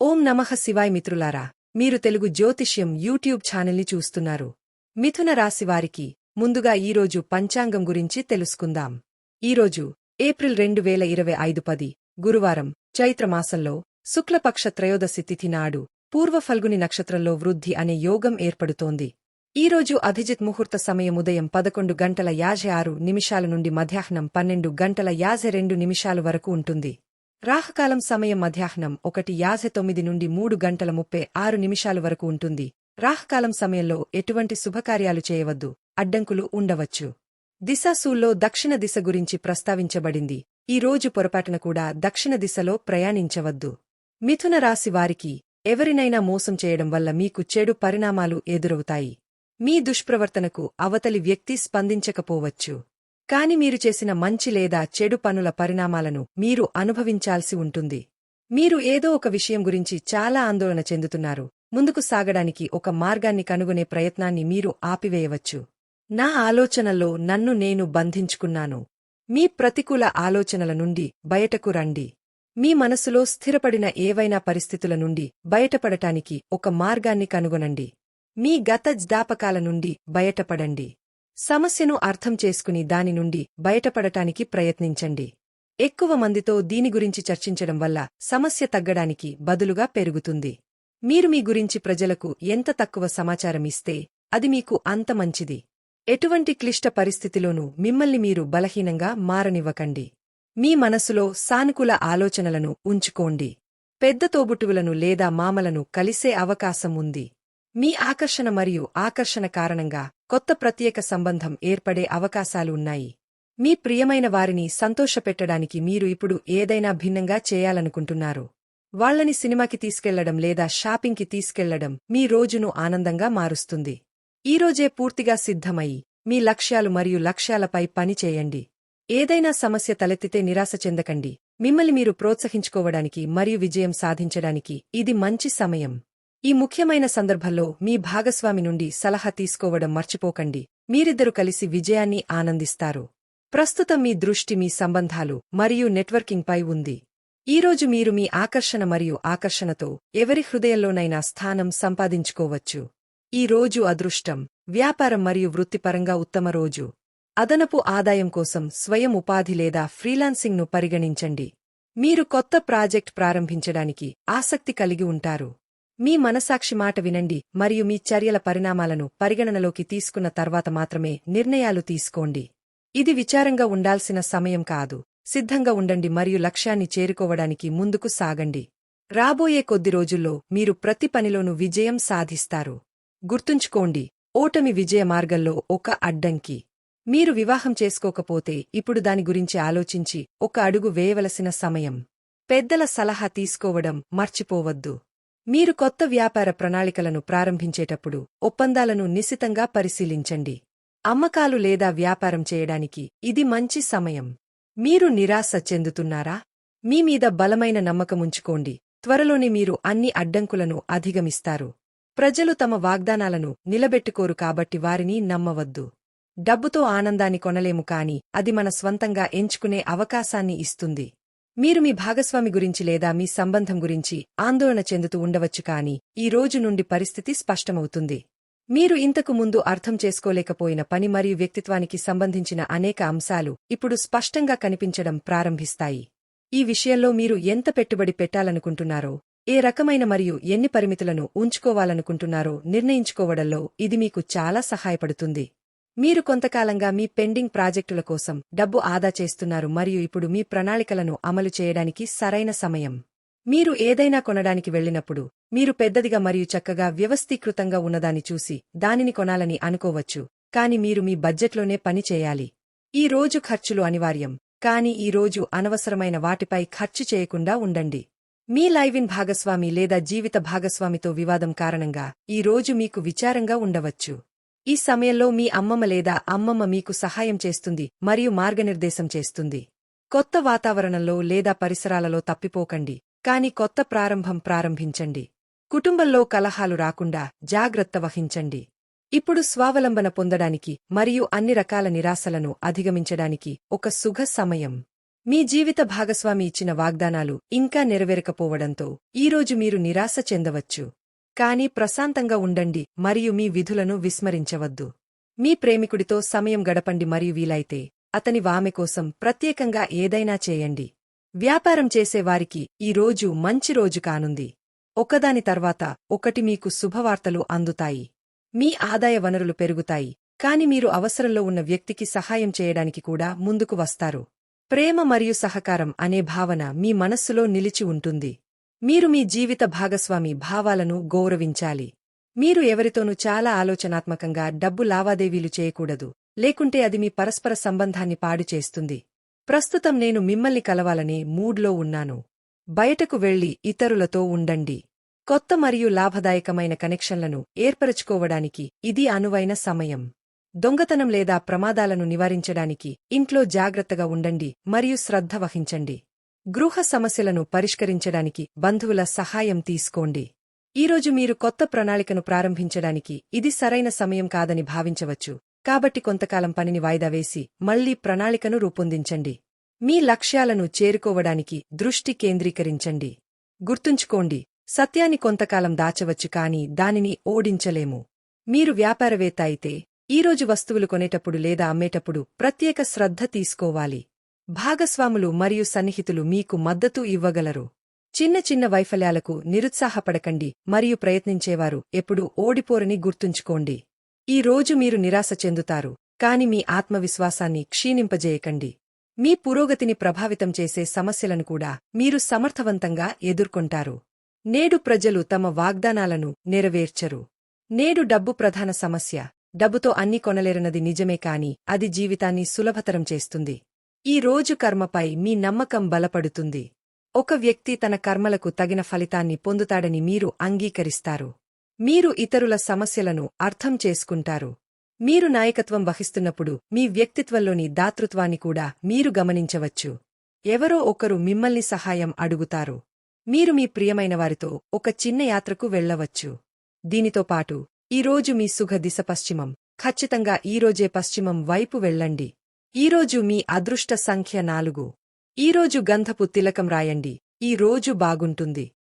ఓం నమః శివాయ్ మిత్రులారా మీరు తెలుగు జ్యోతిష్యం యూట్యూబ్ ఛానల్ని చూస్తున్నారు. మిథున రాశివారికి ముందుగా ఈరోజు పంచాంగం గురించి తెలుసుకుందాం. ఈరోజు ఏప్రిల్ రెండు వేల ఇరవై ఐదు పది గురువారం చైత్రమాసంలో శుక్లపక్ష త్రయోదశి తిథి నాడు పూర్వ ఫల్గుని నక్షత్రంలో వృద్ధి అనే యోగం ఏర్పడుతోంది. ఈరోజు అభిజిత్ ముహూర్త సమయం ఉదయం పదకొండు గంటల యాభై ఆరు నిమిషాల నుండి మధ్యాహ్నం పన్నెండు గంటల యాభై రెండు నిమిషాల వరకు ఉంటుంది. రాహకాలం సమయం మధ్యాహ్నం ఒకటి యాభై తొమ్మిది నుండి మూడు గంటల ముప్పై ఆరు నిమిషాల వరకు ఉంటుంది. రాహకాలం సమయంలో ఎటువంటి శుభకార్యాలు చేయవద్దు. అడ్డంకులు ఉండవచ్చు. దిశాసూల్లో దక్షిణ దిశ గురించి ప్రస్తావించబడింది. ఈ రోజు పొరపాటున కూడా దక్షిణ దిశలో ప్రయాణించవద్దు. మిథున రాశి వారికి ఎవరినైనా మోసం చేయడం వల్ల మీకు చెడు పరిణామాలు ఎదురవుతాయి. మీ దుష్ప్రవర్తనకు అవతలి వ్యక్తి స్పందించకపోవచ్చు. కాని మీరు చేసిన మంచి లేదా చెడు పనుల పరిణామాలను మీరు అనుభవించాల్సి ఉంటుంది. మీరు ఏదో ఒక విషయం గురించి చాలా ఆందోళన చెందుతున్నారు. ముందుకు సాగడానికి ఒక మార్గాన్ని కనుగొనే ప్రయత్నాన్ని మీరు ఆపివేయవచ్చు. నా ఆలోచనల్లో నన్ను నేను బంధించుకున్నాను. మీ ప్రతికూల ఆలోచనల నుండి బయటకు రండి. మీ మనసులో స్థిరపడిన ఏవైనా పరిస్థితుల నుండి బయటపడటానికి ఒక మార్గాన్ని కనుగొనండి. మీ గత జ్ఞాపకాల నుండి బయటపడండి. సమస్యను అర్థం చేసుకుని దాని నుండి బయటపడటానికి ప్రయత్నించండి. ఎక్కువ మందితో దీని గురించి చర్చించడం వల్ల సమస్య తగ్గడానికి బదులుగా పెరుగుతుంది. మీరు మీ గురించి ప్రజలకు ఎంత తక్కువ సమాచారం ఇస్తే అది మీకు అంత మంచిది. ఎటువంటి క్లిష్ట పరిస్థితిలోనూ మిమ్మల్ని మీరు బలహీనంగా మారనివ్వకండి. మీ మనసులో సానుకూల ఆలోచనలను ఉంచుకోండి. పెద్ద తోబుట్టువులను లేదా మామలను కలిసే అవకాశం ఉంది. మీ ఆకర్షణ మరియు ఆకర్షణ కారణంగా కొత్త ప్రత్యేక సంబంధం ఏర్పడే అవకాశాలు ఉన్నాయి మీ ప్రియమైన వారిని సంతోషపెట్టడానికి మీరు ఇప్పుడు ఏదైనా భిన్నంగా చేయాలనుకుంటున్నారు. వాళ్ళని సినిమాకి తీసుకెళ్ళడం లేదా షాపింగ్కి తీసుకెళ్ళడం మీ రోజును ఆనందంగా మారుస్తుంది. ఈరోజే పూర్తిగా సిద్ధమై మీ లక్ష్యాలు మరియు లక్ష్యాలపై పని చేయండి. ఏదైనా సమస్య తలెత్తితే నిరాశ చెందకండి. మిమ్మల్ని మీరు ప్రోత్సహించుకోవడానికి మరియు విజయం సాధించడానికి ఇది మంచి సమయం. ఈ ముఖ్యమైన సందర్భంలో మీ భాగస్వామి నుండి సలహా తీసుకోవడం మర్చిపోకండి. మీరిద్దరు కలిసి విజయాన్ని ఆనందిస్తారు. ప్రస్తుతం మీ దృష్టి మీ సంబంధాలు మరియు నెట్వర్కింగ్పై ఉంది. ఈరోజు మీరు మీ ఆకర్షణ మరియు ఆకర్షణతో ఎవరి హృదయంలోనైనా స్థానం సంపాదించుకోవచ్చు. ఈ రోజు అదృష్టం వ్యాపారం మరియు వృత్తిపరంగా ఉత్తమ రోజు. అదనపు ఆదాయం కోసం స్వయం ఉపాధి లేదా ఫ్రీలాన్సింగ్ను పరిగణించండి. మీరు కొత్త ప్రాజెక్ట్ ప్రారంభించడానికి ఆసక్తి కలిగి ఉంటారు. మీ మనసాక్షి మాట వినండి మరియు మీ చర్యల పరిణామాలను పరిగణనలోకి తీసుకున్న తర్వాత మాత్రమే నిర్ణయాలు తీసుకోండి. ఇది విచారంగా ఉండాల్సిన సమయం కాదు. సిద్ధంగా ఉండండి మరియు లక్ష్యాన్ని చేరుకోవడానికి ముందుకు సాగండి. రాబోయే కొద్ది రోజుల్లో మీరు ప్రతి పనిలోనూ విజయం సాధిస్తారు. గుర్తుంచుకోండి ఓటమి విజయ మార్గంలో ఒక అడ్డంకి. మీరు వివాహం చేసుకోకపోతే ఇప్పుడు దాని గురించి ఆలోచించి ఒక అడుగు వేయవలసిన సమయం. పెద్దల సలహా తీసుకోవడం మర్చిపోవద్దు. మీరు కొత్త వ్యాపార ప్రణాళికలను ప్రారంభించేటప్పుడు ఒప్పందాలను నిశితంగా పరిశీలించండి. అమ్మకాలు లేదా వ్యాపారం చేయడానికి ఇది మంచి సమయం. మీరు నిరాశ చెందుతున్నారా? మీ మీద బలమైన నమ్మకముంచుకోండి త్వరలోనే మీరు అన్ని అడ్డంకులను అధిగమిస్తారు. ప్రజలు తమ వాగ్దానాలను నిలబెట్టుకోరు కాబట్టి వారిని నమ్మవద్దు. డబ్బుతో ఆనందాన్ని కొనలేము కాని అది మన స్వంతంగా ఎంచుకునే అవకాశాన్ని ఇస్తుంది. మీరు మీ భాగస్వామి గురించి లేదా మీ సంబంధం గురించి ఆందోళన చెందుతూ ఉండవచ్చు కాని ఈ రోజు నుండి పరిస్థితి స్పష్టమవుతుంది. మీరు ఇంతకు ముందు అర్థం చేసుకోలేకపోయిన పని మరియు వ్యక్తిత్వానికి సంబంధించిన అనేక అంశాలు ఇప్పుడు స్పష్టంగా కనిపించడం ప్రారంభిస్తాయి. ఈ విషయంలో మీరు ఎంత పెట్టుబడి పెట్టాలనుకుంటున్నారో ఏ రకమైన మరియు ఎన్ని పరిమితులను ఉంచుకోవాలనుకుంటున్నారో నిర్ణయించుకోవడంలో ఇది మీకు చాలా సహాయపడుతుంది. మీరు కొంతకాలంగా మీ పెండింగ్ ప్రాజెక్టుల కోసం డబ్బు ఆదా చేస్తున్నారు మరియు ఇప్పుడు మీ ప్రణాళికలను అమలు చేయడానికి సరైన సమయం. మీరు ఏదైనా కొనడానికి వెళ్ళినప్పుడు మీరు పెద్దదిగా మరియు చక్కగా వ్యవస్థీకృతంగా ఉన్నదాన్ని చూసి దానిని కొనాలని అనుకోవచ్చు కాని మీరు మీ బడ్జెట్లోనే పని చేయాలి. ఈ రోజు ఖర్చులు అనివార్యం కాని ఈ రోజు అనవసరమైన వాటిపై ఖర్చు చేయకుండా ఉండండి. మీ లైవిన్ భాగస్వామి లేదా జీవిత భాగస్వామితో వివాదం కారణంగా ఈ రోజు మీకు విచారంగా ఉండవచ్చు. ఈ సమయంలో మీ అమ్మమ్మ లేదా అమ్మమ్మ మీకు సహాయం చేస్తుంది మరియు మార్గనిర్దేశం చేస్తుంది. కొత్త వాతావరణంలో లేదా పరిసరాలలో తప్పిపోకండి కాని కొత్త ప్రారంభం ప్రారంభించండి. కుటుంబంలో కలహాలు రాకుండా జాగ్రత్త వహించండి. ఇప్పుడు స్వావలంబన పొందడానికి మరియు అన్ని రకాల నిరాశలను అధిగమించడానికి ఒక సుఖ సమయం. మీ జీవిత భాగస్వామి ఇచ్చిన వాగ్దానాలు ఇంకా నెరవేరకపోవడంతో ఈరోజు మీరు నిరాశ చెందవచ్చు. కాని ప్రశాంతంగా ఉండండి మరియు మీ విధులను విస్మరించవద్దు. మీ ప్రేమికుడితో సమయం గడపండి మరియు వీలైతే అతని వామె కోసం ప్రత్యేకంగా ఏదైనా చేయండి. వ్యాపారం చేసేవారికి ఈ రోజు మంచి రోజు కానుంది. ఒకదాని తర్వాత ఒకటి మీకు శుభవార్తలు అందుతాయి. మీ ఆదాయ వనరులు పెరుగుతాయి కాని మీరు అవసరంలో ఉన్న వ్యక్తికి సహాయం చేయడానికి కూడా ముందుకు వస్తారు. ప్రేమ మరియు సహకారం అనే భావన మీ మనస్సులో నిలిచి ఉంటుంది. మీరు మీ జీవిత భాగస్వామి భావాలను గౌరవించాలి. మీరు ఎవరితోనూ చాలా ఆలోచనాత్మకంగా డబ్బు లావాదేవీలు చేయకూడదు లేకుంటే అది మీ పరస్పర సంబంధాన్ని పాడు చేస్తుంది. ప్రస్తుతం నేను మిమ్మల్ని కలవాలనే మూడ్లో ఉన్నాను. బయటకు వెళ్ళి ఇతరులతో ఉండండి. కొత్త మరియు లాభదాయకమైన కనెక్షన్లను ఏర్పరచుకోవడానికి ఇది అనువైన సమయం. దొంగతనం లేదా ప్రమాదాలను నివారించడానికి ఇంట్లో జాగ్రత్తగా ఉండండి మరియు శ్రద్ధ వహించండి. గృహ సమస్యలను పరిష్కరించడానికి బంధువుల సహాయం తీసుకోండి. ఈరోజు మీరు కొత్త ప్రణాళికను ప్రారంభించడానికి ఇది సరైన సమయం కాదని భావించవచ్చు. కాబట్టి కొంతకాలం పనిని వాయిదా వేసి మళ్ళీ ప్రణాళికను రూపొందించండి. మీ లక్ష్యాలను చేరుకోవడానికి దృష్టి కేంద్రీకరించండి. గుర్తుంచుకోండి సత్యాన్ని కొంతకాలం దాచవచ్చు కాని దానిని ఓడించలేము. మీరు వ్యాపారవేత్త అయితే ఈరోజు వస్తువులు కొనేటప్పుడు లేదా అమ్మేటప్పుడు ప్రత్యేక శ్రద్ధ తీసుకోవాలి. భాగస్వాములు మరియు సన్నిహితులు మీకు మద్దతు ఇవ్వగలరు. చిన్న చిన్న వైఫల్యాలకు నిరుత్సాహపడకండి మరియు ప్రయత్నించేవారు ఎప్పుడూ ఓడిపోరని గుర్తుంచుకోండి. ఈ రోజు మీరు నిరాశ చెందుతారు కాని మీ ఆత్మవిశ్వాసాన్ని క్షీణింపజేయకండి. మీ పురోగతిని ప్రభావితం చేసే సమస్యలను కూడా మీరు సమర్థవంతంగా ఎదుర్కొంటారు. నేడు ప్రజలు తమ వాగ్దానాలను నెరవేర్చరు. నేడు డబ్బు ప్రధాన సమస్య. డబ్బుతో అన్ని కొనలేరన్నది నిజమే కాని అది జీవితాన్ని సులభతరం చేస్తుంది. ఈ రోజు కర్మపై మీ నమ్మకం బలపడుతుంది. ఒక వ్యక్తి తన కర్మలకు తగిన ఫలితాన్ని పొందుతాడని మీరు అంగీకరిస్తారు. మీరు ఇతరుల సమస్యలను అర్థం చేసుకుంటారు. మీరు నాయకత్వం వహిస్తున్నప్పుడు మీ వ్యక్తిత్వంలోని దాతృత్వాన్ని కూడా మీరు గమనించవచ్చు. ఎవరో ఒకరు మిమ్మల్ని సహాయం అడుగుతారు. మీరు మీ ప్రియమైన వారితో ఒక చిన్న యాత్రకు వెళ్ళవచ్చు దీనితో పాటు ఈరోజు మీ సుఖ దిశ పశ్చిమం. ఖచ్చితంగా ఈరోజే పశ్చిమం వైపు వెళ్ళండి. ఈరోజు మీ అదృష్ట సంఖ్య నాలుగు. ఈరోజు గంధపు తిలకం రాయండి. ఈ రోజు బాగుంటుంది.